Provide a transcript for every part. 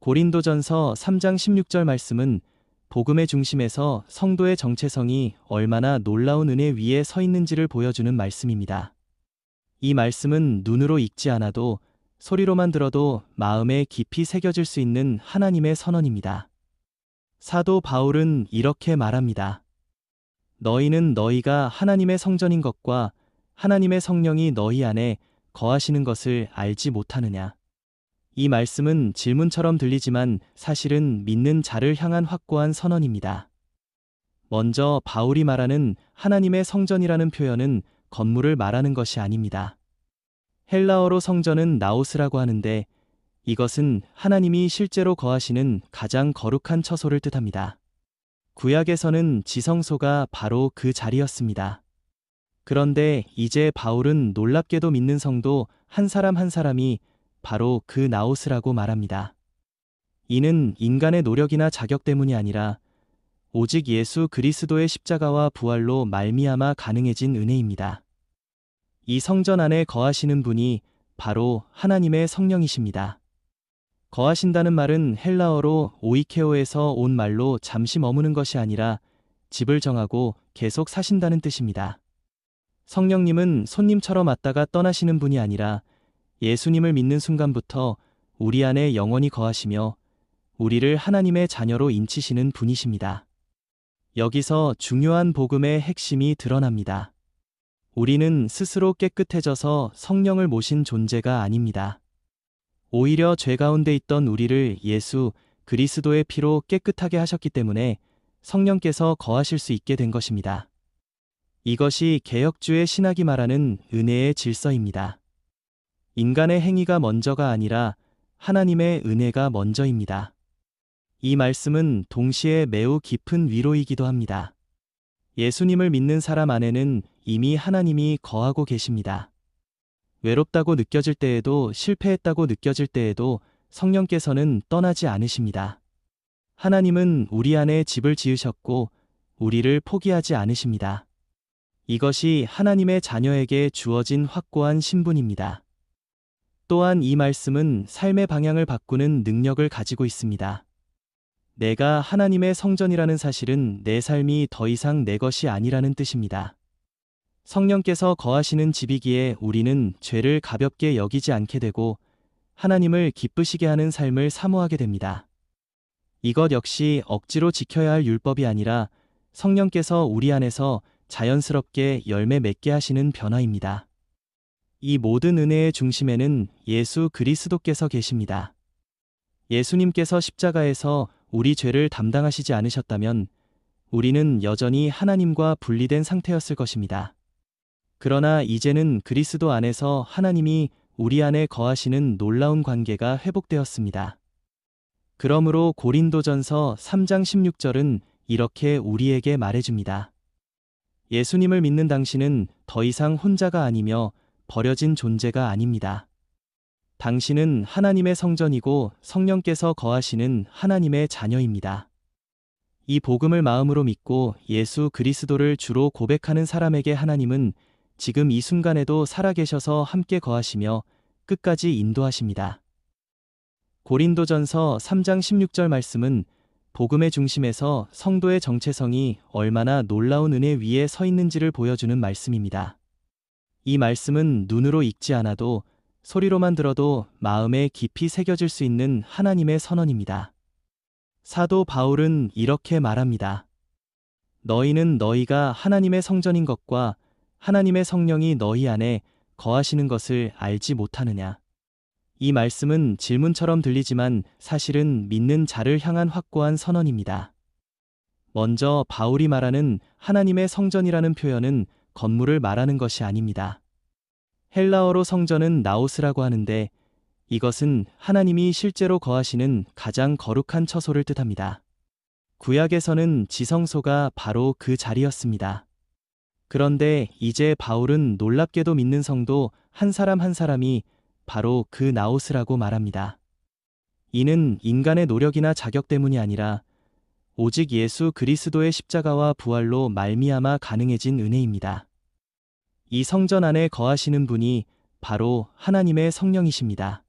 고린도전서 3장 16절 말씀은 복음의 중심에서 성도의 정체성이 얼마나 놀라운 은혜 위에 서 있는지를 보여주는 말씀입니다. 이 말씀은 눈으로 읽지 않아도 소리로만 들어도 마음에 깊이 새겨질 수 있는 하나님의 선언입니다. 사도 바울은 이렇게 말합니다. 너희는 너희가 하나님의 성전인 것과 하나님의 성령이 너희 안에 거하시는 것을 알지 못하느냐. 이 말씀은 질문처럼 들리지만 사실은 믿는 자를 향한 확고한 선언입니다. 먼저 바울이 말하는 하나님의 성전이라는 표현은 건물을 말하는 것이 아닙니다. 헬라어로 성전은 나우스라고 하는데 이것은 하나님이 실제로 거하시는 가장 거룩한 처소를 뜻합니다. 구약에서는 지성소가 바로 그 자리였습니다. 그런데 이제 바울은 놀랍게도 믿는 성도 한 사람 한 사람이 바로 그 나우스라고 말합니다. 이는 인간의 노력이나 자격 때문이 아니라 오직 예수 그리스도의 십자가와 부활로 말미암아 가능해진 은혜입니다. 이 성전 안에 거하시는 분이 바로 하나님의 성령이십니다. 거하신다는 말은 헬라어로 오이케오에서 온 말로 잠시 머무는 것이 아니라 집을 정하고 계속 사신다는 뜻입니다. 성령님은 손님처럼 왔다가 떠나시는 분이 아니라 예수님을 믿는 순간부터 우리 안에 영원히 거하시며 우리를 하나님의 자녀로 인치시는 분이십니다. 여기서 중요한 복음의 핵심이 드러납니다. 우리는 스스로 깨끗해져서 성령을 모신 존재가 아닙니다. 오히려 죄 가운데 있던 우리를 예수 그리스도의 피로 깨끗하게 하셨기 때문에 성령께서 거하실 수 있게 된 것입니다. 이것이 개혁주의 신학이 말하는 은혜의 질서입니다. 인간의 행위가 먼저가 아니라 하나님의 은혜가 먼저입니다. 이 말씀은 동시에 매우 깊은 위로이기도 합니다. 예수님을 믿는 사람 안에는 이미 하나님이 거하고 계십니다. 외롭다고 느껴질 때에도 실패했다고 느껴질 때에도 성령께서는 떠나지 않으십니다. 하나님은 우리 안에 집을 지으셨고 우리를 포기하지 않으십니다. 이것이 하나님의 자녀에게 주어진 확고한 신분입니다. 또한 이 말씀은 삶의 방향을 바꾸는 능력을 가지고 있습니다. 내가 하나님의 성전이라는 사실은 내 삶이 더 이상 내 것이 아니라는 뜻입니다. 성령께서 거하시는 집이기에 우리는 죄를 가볍게 여기지 않게 되고 하나님을 기쁘시게 하는 삶을 사모하게 됩니다. 이것 역시 억지로 지켜야 할 율법이 아니라 성령께서 우리 안에서 자연스럽게 열매 맺게 하시는 변화입니다. 이 모든 은혜의 중심에는 예수 그리스도께서 계십니다. 예수님께서 십자가에서 우리 죄를 담당하시지 않으셨다면 우리는 여전히 하나님과 분리된 상태였을 것입니다. 그러나 이제는 그리스도 안에서 하나님이 우리 안에 거하시는 놀라운 관계가 회복되었습니다. 그러므로 고린도전서 3장 16절은 이렇게 우리에게 말해줍니다. 예수님을 믿는 당신은 더 이상 혼자가 아니며 버려진 존재가 아닙니다. 당신은 하나님의 성전이고 성령께서 거하시는 하나님의 자녀입니다. 이 복음을 마음으로 믿고 예수 그리스도를 주로 고백하는 사람에게 하나님은 지금 이 순간에도 살아계셔서 함께 거하시며 끝까지 인도하십니다. 고린도전서 3장 16절 말씀은 복음의 중심에서 성도의 정체성이 얼마나 놀라운 은혜 위에 서 있는지를 보여주는 말씀입니다. 이 말씀은 눈으로 읽지 않아도 소리로만 들어도 마음에 깊이 새겨질 수 있는 하나님의 선언입니다. 사도 바울은 이렇게 말합니다. 너희는 너희가 하나님의 성전인 것과 하나님의 성령이 너희 안에 거하시는 것을 알지 못하느냐. 이 말씀은 질문처럼 들리지만 사실은 믿는 자를 향한 확고한 선언입니다. 먼저 바울이 말하는 하나님의 성전이라는 표현은 건물을 말하는 것이 아닙니다. 헬라어로 성전은 나우스라고 하는데 이것은 하나님이 실제로 거하시는 가장 거룩한 처소를 뜻합니다. 구약에서는 지성소가 바로 그 자리였습니다. 그런데 이제 바울은 놀랍게도 믿는 성도 한 사람 한 사람이 바로 그 나우스라고 말합니다. 이는 인간의 노력이나 자격 때문이 아니라 오직 예수 그리스도의 십자가와 부활로 말미암아 가능해진 은혜입니다. 이 성전 안에 거하시는 분이 바로 하나님의 성령이십니다.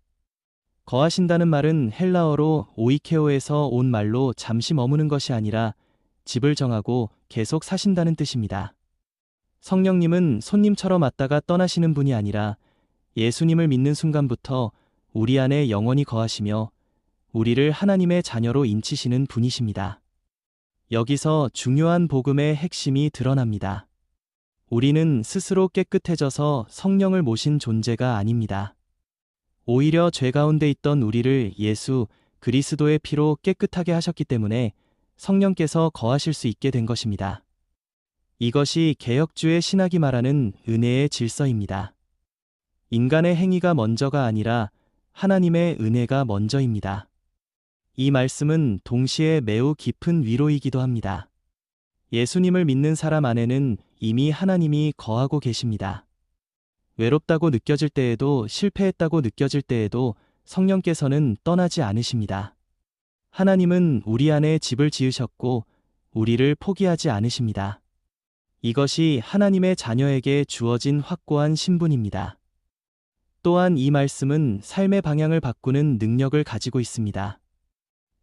거하신다는 말은 헬라어로 오이케오에서 온 말로 잠시 머무는 것이 아니라 집을 정하고 계속 사신다는 뜻입니다. 성령님은 손님처럼 왔다가 떠나시는 분이 아니라 예수님을 믿는 순간부터 우리 안에 영원히 거하시며 우리를 하나님의 자녀로 인치시는 분이십니다. 여기서 중요한 복음의 핵심이 드러납니다. 우리는 스스로 깨끗해져서 성령을 모신 존재가 아닙니다. 오히려 죄 가운데 있던 우리를 예수 그리스도의 피로 깨끗하게 하셨기 때문에 성령께서 거하실 수 있게 된 것입니다. 이것이 개혁주의 신학이 말하는 은혜의 질서입니다. 인간의 행위가 먼저가 아니라 하나님의 은혜가 먼저입니다. 이 말씀은 동시에 매우 깊은 위로이기도 합니다. 예수님을 믿는 사람 안에는 이미 하나님이 거하고 계십니다. 외롭다고 느껴질 때에도 실패했다고 느껴질 때에도 성령께서는 떠나지 않으십니다. 하나님은 우리 안에 집을 지으셨고 우리를 포기하지 않으십니다. 이것이 하나님의 자녀에게 주어진 확고한 신분입니다. 또한 이 말씀은 삶의 방향을 바꾸는 능력을 가지고 있습니다.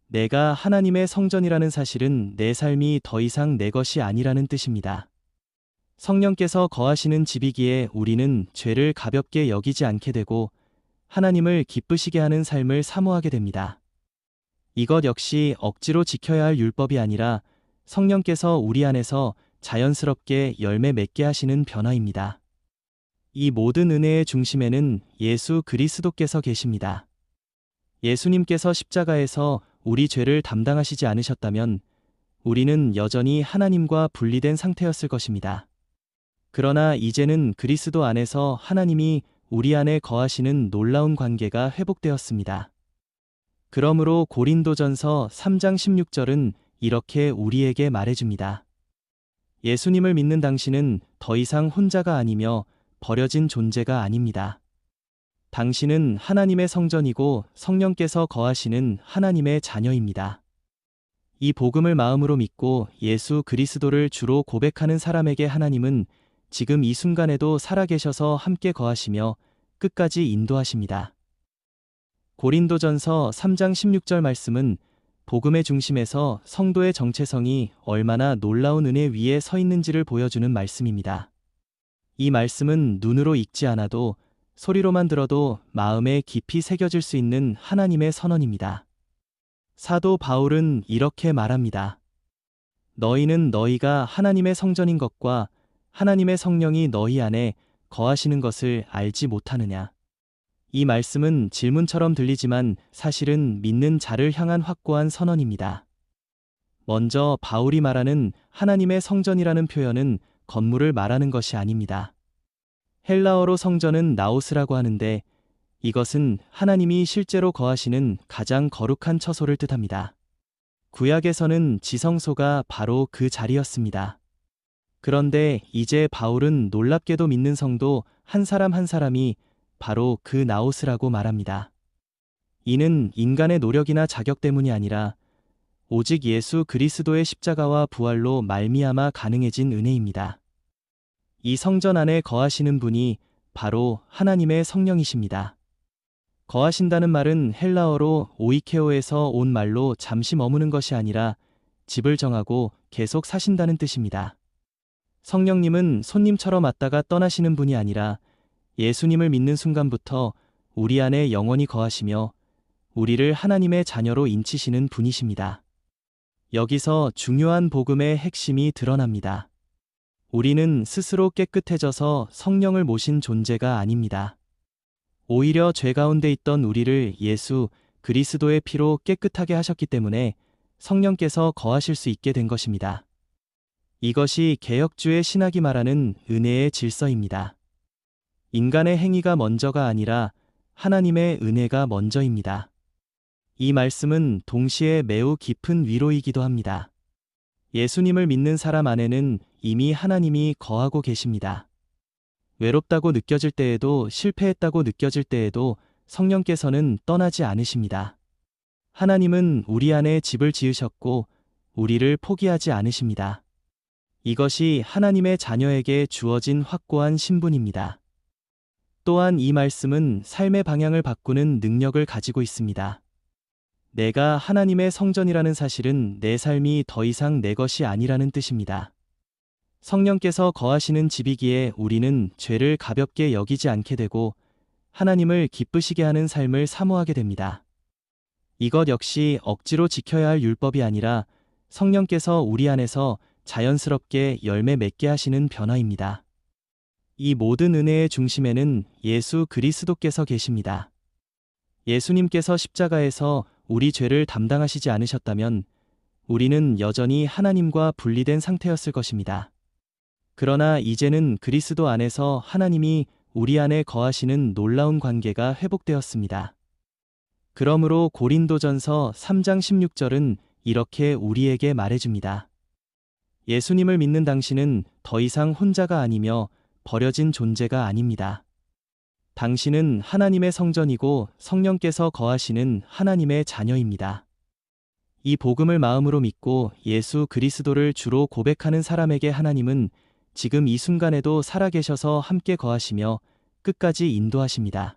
내가 하나님의 성전이라는 사실은 내 삶이 더 이상 내 것이 아니라는 뜻입니다. 성령께서 거하시는 집이기에 우리는 죄를 가볍게 여기지 않게 되고 하나님을 기쁘시게 하는 삶을 사모하게 됩니다. 이것 역시 억지로 지켜야 할 율법이 아니라 성령께서 우리 안에서 자연스럽게 열매 맺게 하시는 변화입니다. 이 모든 은혜의 중심에는 예수 그리스도께서 계십니다. 예수님께서 십자가에서 우리 죄를 담당하시지 않으셨다면 우리는 여전히 하나님과 분리된 상태였을 것입니다. 그러나 이제는 그리스도 안에서 하나님이 우리 안에 거하시는 놀라운 관계가 회복되었습니다. 그러므로 고린도전서 3장 16절은 이렇게 우리에게 말해줍니다. 예수님을 믿는 당신은 더 이상 혼자가 아니며 버려진 존재가 아닙니다. 당신은 하나님의 성전이고 성령께서 거하시는 하나님의 자녀입니다. 이 복음을 마음으로 믿고 예수 그리스도를 주로 고백하는 사람에게 하나님은 지금 이 순간에도 살아계셔서 함께 거하시며 끝까지 인도하십니다. 고린도전서 3장 16절 말씀은 복음의 중심에서 성도의 정체성이 얼마나 놀라운 은혜 위에 서 있는지를 보여주는 말씀입니다. 이 말씀은 눈으로 읽지 않아도 소리로만 들어도 마음에 깊이 새겨질 수 있는 하나님의 선언입니다. 사도 바울은 이렇게 말합니다. 너희는 너희가 하나님의 성전인 것과 하나님의 성령이 너희 안에 거하시는 것을 알지 못하느냐. 이 말씀은 질문처럼 들리지만 사실은 믿는 자를 향한 확고한 선언입니다. 먼저 바울이 말하는 하나님의 성전이라는 표현은 건물을 말하는 것이 아닙니다. 헬라어로 성전은 나오스라고 하는데 이것은 하나님이 실제로 거하시는 가장 거룩한 처소를 뜻합니다. 구약에서는 지성소가 바로 그 자리였습니다. 그런데 이제 바울은 놀랍게도 믿는 성도 한 사람 한 사람이 바로 그 나오스라고 말합니다. 이는 인간의 노력이나 자격 때문이 아니라 오직 예수 그리스도의 십자가와 부활로 말미암아 가능해진 은혜입니다. 이 성전 안에 거하시는 분이 바로 하나님의 성령이십니다. 거하신다는 말은 헬라어로 오이케오에서 온 말로 잠시 머무는 것이 아니라 집을 정하고 계속 사신다는 뜻입니다. 성령님은 손님처럼 왔다가 떠나시는 분이 아니라 예수님을 믿는 순간부터 우리 안에 영원히 거하시며 우리를 하나님의 자녀로 인치시는 분이십니다. 여기서 중요한 복음의 핵심이 드러납니다. 우리는 스스로 깨끗해져서 성령을 모신 존재가 아닙니다. 오히려 죄 가운데 있던 우리를 예수 그리스도의 피로 깨끗하게 하셨기 때문에 성령께서 거하실 수 있게 된 것입니다. 이것이 개혁주의 신학이 말하는 은혜의 질서입니다. 인간의 행위가 먼저가 아니라 하나님의 은혜가 먼저입니다. 이 말씀은 동시에 매우 깊은 위로이기도 합니다. 예수님을 믿는 사람 안에는 이미 하나님이 거하고 계십니다. 외롭다고 느껴질 때에도 실패했다고 느껴질 때에도 성령께서는 떠나지 않으십니다. 하나님은 우리 안에 집을 지으셨고 우리를 포기하지 않으십니다. 이것이 하나님의 자녀에게 주어진 확고한 신분입니다. 또한 이 말씀은 삶의 방향을 바꾸는 능력을 가지고 있습니다. 내가 하나님의 성전이라는 사실은 내 삶이 더 이상 내 것이 아니라는 뜻입니다. 성령께서 거하시는 집이기에 우리는 죄를 가볍게 여기지 않게 되고 하나님을 기쁘시게 하는 삶을 사모하게 됩니다. 이것 역시 억지로 지켜야 할 율법이 아니라 성령께서 우리 안에서 자연스럽게 열매 맺게 하시는 변화입니다. 이 모든 은혜의 중심에는 예수 그리스도께서 계십니다. 예수님께서 십자가에서 우리 죄를 담당하시지 않으셨다면 우리는 여전히 하나님과 분리된 상태였을 것입니다. 그러나 이제는 그리스도 안에서 하나님이 우리 안에 거하시는 놀라운 관계가 회복되었습니다. 그러므로 고린도전서 3장 16절은 이렇게 우리에게 말해줍니다. 예수님을 믿는 당신은 더 이상 혼자가 아니며 버려진 존재가 아닙니다. 당신은 하나님의 성전이고 성령께서 거하시는 하나님의 자녀입니다. 이 복음을 마음으로 믿고 예수 그리스도를 주로 고백하는 사람에게 하나님은 지금 이 순간에도 살아계셔서 함께 거하시며 끝까지 인도하십니다.